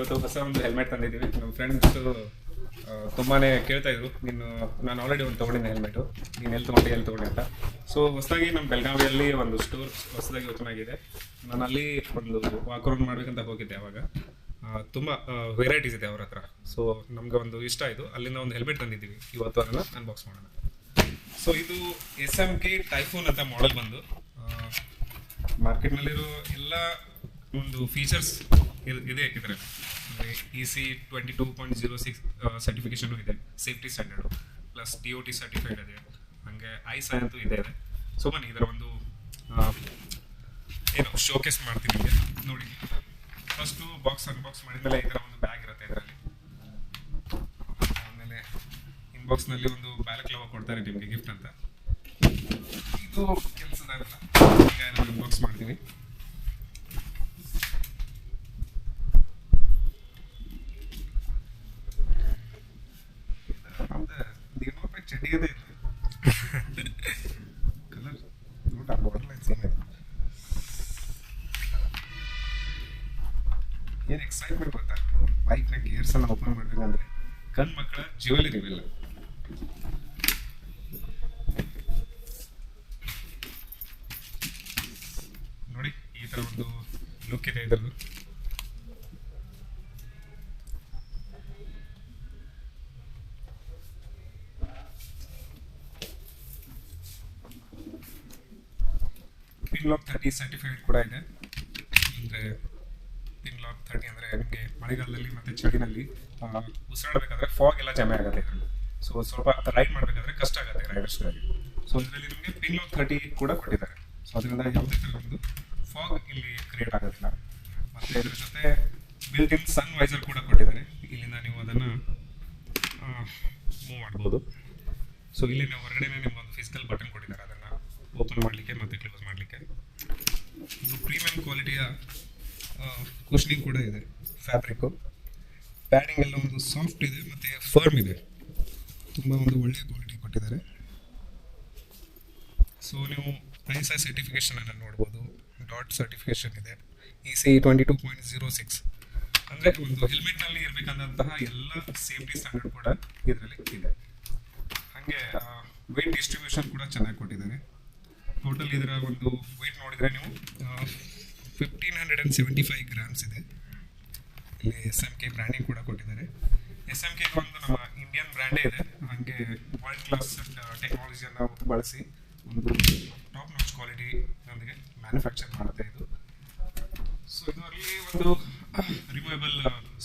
ಇವತ್ತು ಹೊಸ ಒಂದು ಹೆಲ್ಮೆಟ್ ತಂದಿದ್ದೀವಿ. ನಮ್ಮ ಫ್ರೆಂಡ್ಸ್ ತುಂಬಾನೇ ಕೇಳ್ತಾ ಇದ್ರು. ನೀನು, ನಾನು ಆಲ್ರೆಡಿ ಒಂದು ತೊಗೊಂಡಿದ್ದೆ ಹೆಲ್ಮೆಟು ನೀನು ಎಲ್ಲಿ ತೊಗೊಂಡೆ ಎಲ್ಲಿ ತೊಗೊಂಡೆ ಅಂತ. ಸೊ ಹೊಸದಾಗಿ ನಮ್ಮ ಬೆಳಗಾವಿಯಲ್ಲಿ ಒಂದು ಸ್ಟೋರ್ ಹೊಸದಾಗಿ ಓಪನ್ ಆಗಿದೆ. ನಾನು ಅಲ್ಲಿ ಒಂದು ವಾಕ್ ಅರೌಂಡ್ ಮಾಡ್ಬೇಕಂತ ಹೋಗಿದ್ದೆ ಅವಾಗ. ತುಂಬ ವೆರೈಟೀಸ್ ಇದೆ ಅವ್ರ ಹತ್ರ. ಸೊ ನಮ್ಗೆ ಒಂದು ಇಷ್ಟ ಆಯಿತು. ಅಲ್ಲಿಂದ ಒಂದು ಹೆಲ್ಮೆಟ್ ತಂದಿದ್ದೀವಿ. ಇವತ್ತು ಅದನ್ನು ಅನ್ಬಾಕ್ಸ್ ಮಾಡೋಣ. ಸೊ ಇದು ಎಸ್ ಎಂ ಕೆ ಟೈಫೋನ್ ಅಂತ ಮಾಡೆಲ್ ಬಂದು. ಮಾರ್ಕೆಟ್ನಲ್ಲಿರೋ ಎಲ್ಲ ಒಂದು ಫೀಚರ್ಸ್ ಇದೆ ಇದರಲ್ಲಿ ಅಂದರೆ E C twenty two point zero six certification ಇದೆ safety standard plus D O T certified ಇದೆ, ಹಾಗೆ ಐಸ್ ಅಂತೂ ಇದೆ. ಇದೆ ಸೊ ಬನ್ನಿ ಇದರ ಒಂದು ಏನು ಶೋಕೇಸ್ ಮಾಡ್ತೀನಿ ನಿಮಗೆ, ನೋಡಿ. ಫಸ್ಟು ಬಾಕ್ಸ್ ಅನ್ಬಾಕ್ಸ್ ಮಾಡಿದ್ಮೇಲೆ ಥರ ಒಂದು ಬ್ಯಾಗ್ ಇರುತ್ತೆ ಇದರಲ್ಲಿ. ಆಮೇಲೆ ಇನ್ಬಾಕ್ಸ್ನಲ್ಲಿ ಒಂದು ಬ್ಯಾಲಕ್ಲವ ಕೊಡ್ತಾರೆ ನಿಮಗೆ ಗಿಫ್ಟ್ ಅಂತ. ಇದು ಕೆಲಸದಾಗಲ್ಲ ಈಗ ನಾನು ಅನ್ಬಾಕ್ಸ್ ಮಾಡ್ತೀನಿ. ಇದೆ ಕಲರ್ ನೋಟ ಬಾರ್ಡರ್ ಲೈನ್ ಏನು ಎಕ್ಸೈಟ್ಮೆಂಟ್ ಗೊತ್ತಾ ಬೈಕ್ನ ಗೇರ್ಸ್ ಎಲ್ಲ ಓಪನ್ ಮಾಡ್ಬೇಕಂದ್ರೆ ಕಣ್ ಮಕ್ಕಳ ಜೀವಲಿ ಇವೆಲ್ಲ ನೋಡಿ ಈ ತರ ಒಂದು ಲುಕ್ ಇದೆ ಇದರದ್ದು ಲಾಕ್ ತರ್ಟಿ ಸರ್ಟಿಫೈಡ್ ಕೂಡ ಇದೆ. ಅಂದರೆ ಪಿನ್ ಲಾಕ್ ಥರ್ಟಿ ಅಂದರೆ ನಿಮಗೆ ಮಳೆಗಾಲದಲ್ಲಿ ಮತ್ತು ಚಳಿನಲ್ಲಿ ಉಸಿರಾಡಬೇಕಾದ್ರೆ ಫಾಗ್ ಎಲ್ಲ ಜಮೆ ಆಗುತ್ತೆ ಸೊ ಸ್ವಲ್ಪ ರೈಡ್ ಮಾಡಬೇಕಾದ್ರೆ ಕಷ್ಟ ಆಗುತ್ತೆ ರೈಡರ್ಸ್ಗಳಿಗೆ ಸೊ ಇದರಲ್ಲಿ ನಿಮಗೆ ಪಿನ್ ಲಾಕ್ ಥರ್ಟಿ ಕೂಡ ಕೊಟ್ಟಿದ್ದಾರೆ. ಸೊ ಅದರಿಂದ ಯಾವುದೇ ಥರ ಒಂದು ಫಾಗ್ ಇಲ್ಲಿ ಕ್ರಿಯೇಟ್ ಆಗೋದಿಲ್ಲ. ಮತ್ತು ಇದ್ರ ಜೊತೆ ಬಿಲ್ಟ್ ಇನ್ ಸನ್ ವೈಸರ್ ಕೂಡ ಕೊಟ್ಟಿದ್ದಾರೆ. ಇಲ್ಲಿಂದ ನೀವು ಅದನ್ನು ಮೂವ್ ಮಾಡ್ಬೋದು. ಸೊ ಇಲ್ಲಿ ನೀವು ಹೊರಗಡೆನೇ ನಿಮ್ಗೊಂದು ಫಿಸಿಕಲ್ ಬಟನ್ ಕೊಟ್ಟಿದ್ದಾರೆ ಅದನ್ನು ಓಪನ್ ಮಾಡಲಿಕ್ಕೆ ಮತ್ತು ಕ್ಲೋಸ್ ಮಾಡಲಿಕ್ಕೆ ಇದು ಪ್ರೀಮಿಯಂ ಕ್ವಾಲಿಟಿಯ ಕುಶ್ನಿಂಗ್ ಕೂಡ ಇದೆ. ಫ್ಯಾಬ್ರಿಕ್ಕು ಪ್ಯಾಡಿಂಗ್ ಎಲ್ಲ ಒಂದು ಸಾಫ್ಟ್ ಇದೆ ಮತ್ತು ಫರ್ಮ್ ಇದೆ. ತುಂಬ ಒಂದು ಒಳ್ಳೆಯ ಕ್ವಾಲಿಟಿ ಕೊಟ್ಟಿದ್ದಾರೆ. ಸೊ ನೀವು ಐಸ್ ಐ ಸರ್ಟಿಫಿಕೇಷನ್ ಅನ್ನು ನೋಡ್ಬೋದು. ಡಾಟ್ ಸರ್ಟಿಫಿಕೇಷನ್ ಇದೆ. E C twenty two point zero six ಅಂದರೆ ಒಂದು ಹೆಲ್ಮೆಟ್ನಲ್ಲಿ ಇರಬೇಕಾದಂತಹ ಎಲ್ಲ ಸೇಫ್ಟಿ ಸ್ಟ್ಯಾಂಡರ್ಡ್ ಕೂಡ ಇದರಲ್ಲಿ ಇದೆ. ಹಾಗೆ ವೆಯ್ಟ್ ಡಿಸ್ಟ್ರಿಬ್ಯೂಷನ್ ಕೂಡ ಚೆನ್ನಾಗಿ ಕೊಟ್ಟಿದ್ದಾರೆ. ಟೋಟಲ್ ಇದರ ಒಂದು ವೆಯ್ಟ್ ನೋಡಿದರೆ ನೀವು fifteen hundred and seventy five grams ಇದೆ. ಇಲ್ಲಿ ಎಸ್ ಎಂ ಕೆ ಬ್ರ್ಯಾಂಡಿಂಗ್ ಕೂಡ ಕೊಟ್ಟಿದ್ದಾರೆ. ಎಸ್ ಎಂ ಕೆ ಒಂದು ನಮ್ಮ ಇಂಡಿಯನ್ ಬ್ರ್ಯಾಂಡೇ ಇದೆ. ಹಾಗೆ ವರ್ಲ್ಡ್ ಕ್ಲಾಸ್ ಟೆಕ್ನಾಲಜಿಯನ್ನು ಬಳಸಿ ಒಂದು ಟಾಪ್ ನಾಚ್ ಕ್ವಾಲಿಟಿ ನೊಂದಿಗೆ ಮ್ಯಾನುಫ್ಯಾಕ್ಚರ್ ಮಾಡುತ್ತೆ ಇದು. ಸೊ ಇದರಲ್ಲಿ ಒಂದು ರಿಮೂವೇಬಲ್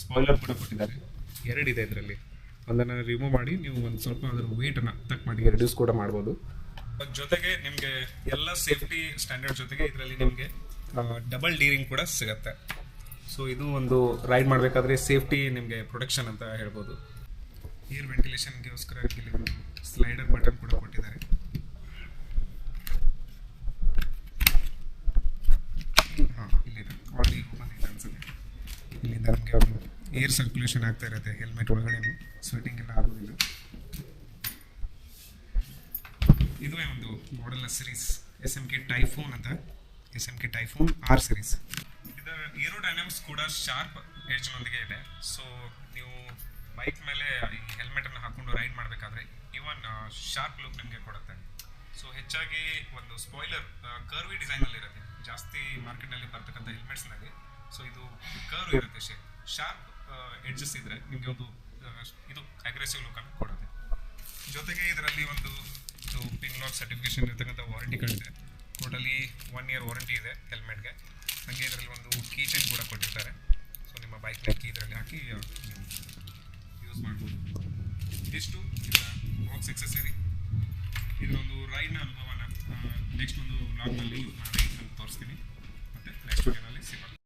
ಸ್ಪಾಯ್ಲರ್ ಕೂಡ ಕೊಟ್ಟಿದ್ದಾರೆ. ಎರಡಿದೆ ಇದರಲ್ಲಿ. ಒಂದನ್ನು ರಿಮೂವ್ ಮಾಡಿ ನೀವು ಒಂದು ಸ್ವಲ್ಪ ಅದರ ವೇಟನ್ನು ತಕ್ಕ ಮಾಡಿ ರಿಡ್ಯೂಸ್ ಕೂಡ ಮಾಡ್ಬೋದು. ಜೊತೆಗೆ ನಿಮಗೆ ಎಲ್ಲ ಸೇಫ್ಟಿ ಸ್ಟ್ಯಾಂಡರ್ಡ್ ಜೊತೆಗೆ ಇದರಲ್ಲಿ ನಿಮಗೆ ಡಬಲ್ ಡೀರಿಂಗ್ ಕೂಡ ಸಿಗುತ್ತೆ. ಸೊ ಇದು ಒಂದು ರೈಡ್ ಮಾಡಬೇಕಾದ್ರೆ ಸೇಫ್ಟಿ ನಿಮಗೆ ಪ್ರೊಟೆಕ್ಷನ್ ಅಂತ ಹೇಳ್ಬೋದು. ಏರ್ ವೆಂಟಿಲೇಷನ್ಗೋಸ್ಕರ ಇಲ್ಲಿ ಒಂದು ಸ್ಲೈಡರ್ ಬಟನ್ ಕೂಡ ಕೊಟ್ಟಿದ್ದಾರೆ. ಇಲ್ಲಿಂದ. ನಮಗೆ ಒಂದು ಏರ್ ಸರ್ಕ್ಯುಲೇಷನ್ ಆಗ್ತಾ ಇರುತ್ತೆ ಹೆಲ್ಮೆಟ್ ಒಳಗಡೆ ಸ್ವೆಟಿಂಗ್ ಎಲ್ಲ ಆಗೋದಿಲ್ಲ. ಇದುವೇ ಒಂದು ಮಾಡೆಲ್ನ series S M K typhoon ಅಂತ. S M K typhoon R series. ಇದರ ಏರೋಡೈನಮಿಕ್ಸ್ ಕೂಡ ಶಾರ್ಪ್ ಏಜ್ನೊಂದಿಗೆ ಇದೆ. ಸೊ ನೀವು ಬೈಕ್ ಮೇಲೆ ಈ ಹೆಲ್ಮೆಟನ್ನು ಹಾಕೊಂಡು ರೈಡ್ ಮಾಡಬೇಕಾದ್ರೆ ಈವನ್ ಶಾರ್ಪ್ ಲುಕ್ ನಿಮಗೆ ಕೊಡುತ್ತೆ. ಸೊ ಹೆಚ್ಚಾಗಿ ಒಂದು ಸ್ಪಾಯ್ಲರ್ ಕರ್ವಿ ಡಿಸೈನಲ್ಲಿ ಇರುತ್ತೆ. ಜಾಸ್ತಿ ಮಾರ್ಕೆಟ್ನಲ್ಲಿ ಬರ್ತಕ್ಕಂಥ ಹೆಲ್ಮೆಟ್ಸ್ನಲ್ಲಿ ಸೊ ಇದು ಕರ್ವ್ ಇರುತ್ತೆ ಶೇಪ್ ಶಾರ್ಪ್ ಎಡ್ಜಸ್ ಇದ್ರೆ ನಿಮಗೆ ಒಂದು ಇದು ಅಗ್ರೆಸಿವ್ ಲುಕ್ ಅನ್ನು ಕೊಡುತ್ತೆ. ಜೊತೆಗೆ ಇದರಲ್ಲಿ ಒಂದು, ಇದು ಪಿನ್ ಲಾಕ್ ಸರ್ಟಿಫಿಕೇಶನ್ ಇರ್ತಕ್ಕಂಥ warranty totally one year warranty ಇದೆ ಹೆಲ್ಮೆಟ್ಗೆ ಹಾಗೆ ಇದರಲ್ಲಿ ಒಂದು ಕೀ ಚೈನ್ ಕೂಡ ಕೊಟ್ಟಿರ್ತಾರೆ. ಸೊ ನಿಮ್ಮ ಬೈಕ್ನ ಕೀ ಇದರಲ್ಲಿ ಹಾಕಿ ಯೂಸ್ ಮಾಡ್ಬೋದು. ಇಷ್ಟು ಇದರ ಬಾಕ್ಸ್ ಎಕ್ಸಸರಿ ಇದರೊಂದು ರೈಡ್ನ ಅನುಭವನ ನೆಕ್ಸ್ಟ್ ಒಂದು ಬ್ಲಾಗ್ನಲ್ಲಿ ನಾನು ತೋರಿಸ್ತೀನಿ. ಮತ್ತು ನೆಕ್ಸ್ಟ್ ಸಿಗೋಣ.